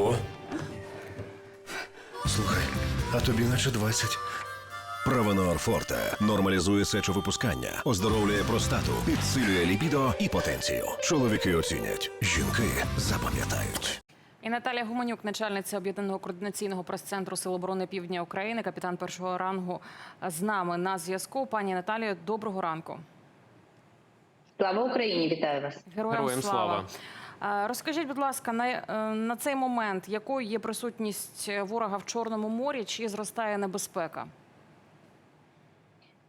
Ого. Слухай, а тобі наче 20. Правонор Форте нормалізує сечовипускання, оздоровлює простату, підсилює лібідо і потенцію. Чоловіки оцінять, жінки запам'ятають. І Наталія Гуменюк, начальниця об'єднаного координаційного прес-центру Сил оборони Півдня України, капітан першого рангу з нами на зв'язку. Пані Наталію, доброго ранку. Слава Україні! Вітаю вас. Героям, Героям слава. Е, Розкажіть, будь ласка, на, е, на цей момент якою є присутність ворога в Чорному морі? Чи зростає небезпека?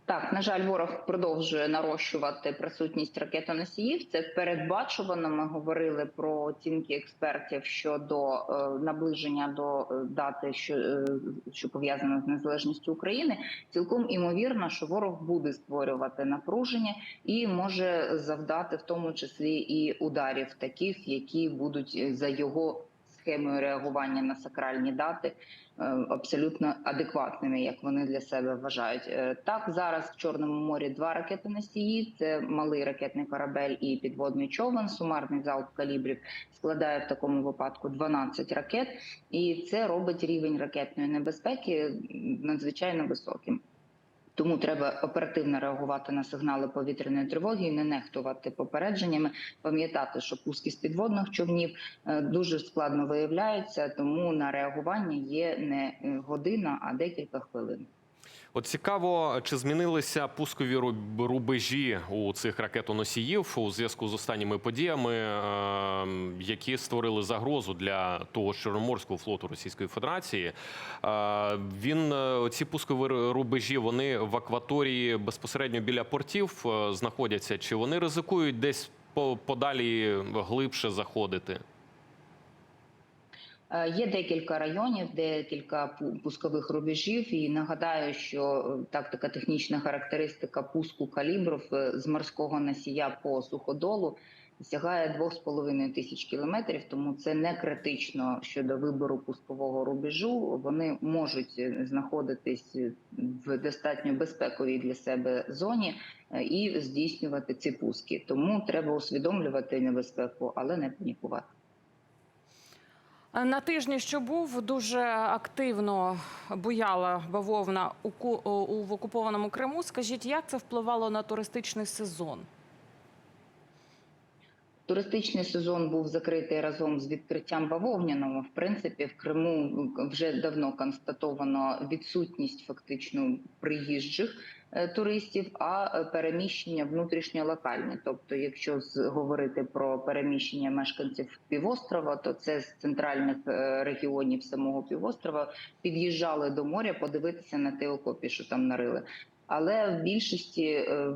Так, на жаль, ворог продовжує нарощувати присутність ракетоносіїв. Це передбачувано. Ми говорили про оцінки експертів щодо е, наближення до е, дати, що, е, що пов'язана з незалежністю України. Цілком імовірно, що ворог буде створювати напруження і може завдати в тому числі і ударів, таких, які будуть за його схемою реагування на сакральні дати е, абсолютно адекватними, як вони для себе вважають. Е, Так зараз в Чорному морі два ракетоносії: це малий ракетний корабель і підводний човен. Сумарний залп калібрів складає в такому випадку 12 ракет, і це робить рівень ракетної небезпеки надзвичайно високим. Тому треба оперативно реагувати на сигнали повітряної тривоги не нехтувати попередженнями. Пам'ятати, що пуски з підводних човнів е, дуже складно виявляються, тому на реагування є не е, година, а декілька хвилин. От цікаво, чи змінилися пускові рубежі у цих ракетоносіїв у зв'язку з останніми подіями, е, які створили загрозу для того Чорноморського флоту Російської Федерації. Е, Він е, ці пускові рубежі вони в акваторії безпосередньо біля портів е, знаходяться. Чи вони ризикують десь по- подалі глибше заходити? Е, Є декілька районів, декілька пу- пускових рубежів. І нагадаю, що е, тактика технічна характеристика пуску калібрів е, з морського носія по суходолу сягає 2,5 тисяч кілометрів. Тому це не критично щодо вибору пускового рубежу. Вони можуть знаходитись в достатньо безпековій для себе зоні і здійснювати ці пуски. Тому треба усвідомлювати небезпеку, але не панікувати. На тижні, що був, дуже активно буяла бавовна в окупованому Криму. Скажіть, як це впливало на туристичний сезон? Туристичний сезон був закритий разом з відкриттям бавовняного. В принципі, в Криму вже давно констатовано відсутність фактично приїжджих туристів, а е, переміщення внутрішньолокальні. Тобто, якщо говорити про переміщення мешканців півострова, то це з центральних е, регіонів самого півострова під'їжджали до моря подивитися на ті окопі, що там нарили. Але в більшості е,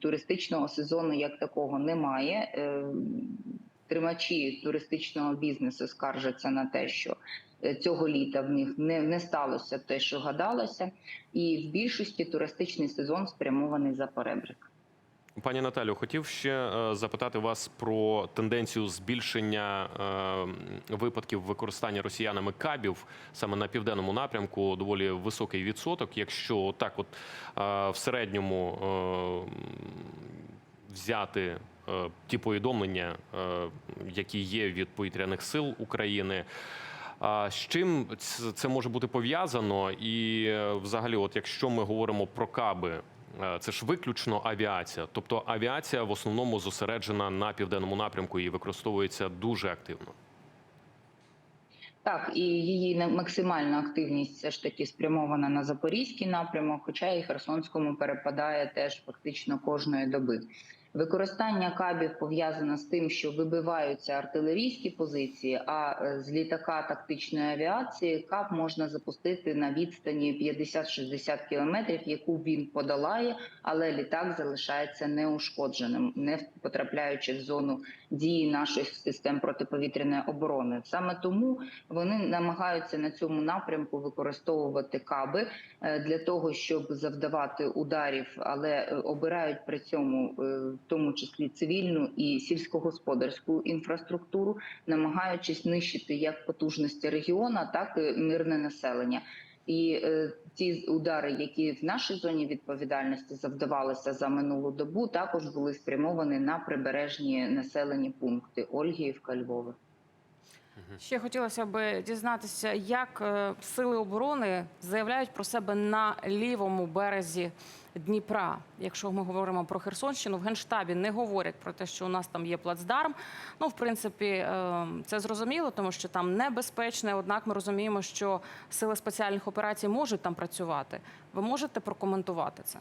туристичного сезону як такого немає. Е, Тримачі туристичного бізнесу скаржаться на те, що е, цього літа в них не, не сталося те, що гадалося, і в більшості туристичний сезон спрямований за перебрик. Пані Наталю, хотів ще е, запитати вас про тенденцію збільшення е, випадків використання росіянами кабів саме на південному напрямку. Доволі високий відсоток. Якщо так, от е, в середньому е, взяти е, ті повідомлення, е, які є від повітряних сил України. З чим це може бути пов'язано? І е, взагалі, от якщо ми говоримо про каби, е, це ж виключно авіація. Тобто авіація в основному зосереджена на південному напрямку і використовується дуже активно. Так, і її максимальна активність все ж таки спрямована на запорізький напрямок, хоча і Херсонському перепадає теж фактично кожної доби. Використання кабів пов'язано з тим, що вибиваються артилерійські позиції, а е, з літака тактичної авіації каб можна запустити на відстані 50-60 кілометрів, яку він подолає, але літак залишається неушкодженим, не потрапляючи в зону дії наших систем протиповітряної оборони. Саме тому вони намагаються на цьому напрямку використовувати каби е, для того, щоб завдавати ударів, але е, обирають при цьому в тому числі цивільну і сільськогосподарську інфраструктуру, намагаючись нищити як потужності регіону, так і мирне населення. І е, ті удари, які в нашій зоні відповідальності завдавалися за минулу добу, також були спрямовані на прибережні населені пункти Ольгіївка, Львова. Ще хотілося б дізнатися, як е, сили оборони заявляють про себе на лівому березі Дніпра. Якщо ми говоримо про Херсонщину, в генштабі не говорять про те, що у нас там є плацдарм. Ну, в принципі, е, це зрозуміло, тому що там небезпечне. Однак ми розуміємо, що сили спеціальних операцій можуть там працювати. Ви можете прокоментувати це?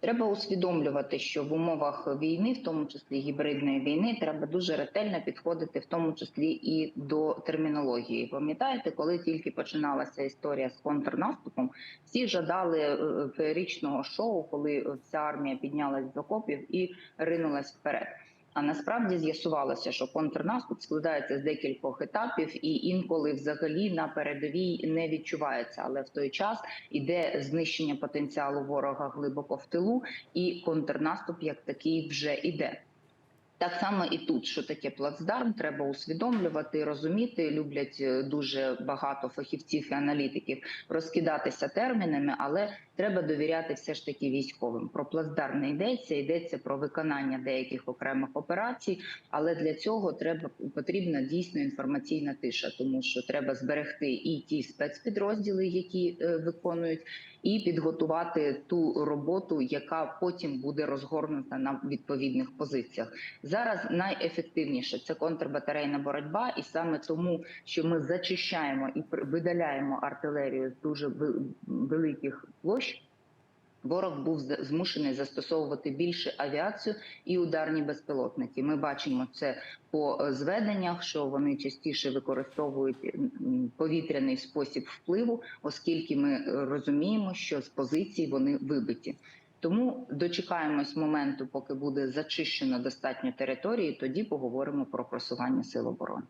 Треба усвідомлювати, що в умовах війни, в тому числі гібридної війни, треба дуже ретельно підходити, в тому числі і до термінології. Пам'ятаєте, коли тільки починалася історія з контрнаступом, всі жадали е, феєричного шоу, коли вся армія піднялась з окопів і ринулась вперед. А насправді з'ясувалося, що контрнаступ складається з декількох етапів, і інколи взагалі на передовій не відчувається. Але в той час іде знищення потенціалу ворога глибоко в тилу, і контрнаступ як такий вже іде. Так само і тут, що таке плацдарм, треба усвідомлювати, розуміти. Люблять е, дуже багато фахівців і аналітиків розкидатися термінами, але треба довіряти все ж таки військовим. Про плацдарм не йдеться, йдеться про виконання деяких окремих операцій. Але для цього треба потрібна дійсно інформаційна тиша, тому що треба зберегти і ті спецпідрозділи, які е, виконують, і підготувати ту роботу, яка потім буде розгорнута на відповідних позиціях. Зараз найефективніше це контрбатарейна боротьба, і саме тому, що ми зачищаємо і видаляємо артилерію з дуже великих площ. Ворог був змушений застосовувати більше авіацію і ударні безпілотники. Ми бачимо це по е, зведеннях, що вони частіше використовують повітряний спосіб впливу, оскільки ми е, розуміємо, що з позицій вони вибиті. Тому дочекаємось моменту, поки буде зачищено достатньо території. Тоді поговоримо про просування сил оборони.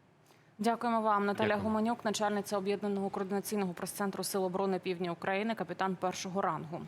Дякуємо вам, Наталя Дякую. Гуманюк, начальниця об'єднаного координаційного прес-центру Сил оборони Півдня України, капітан першого рангу.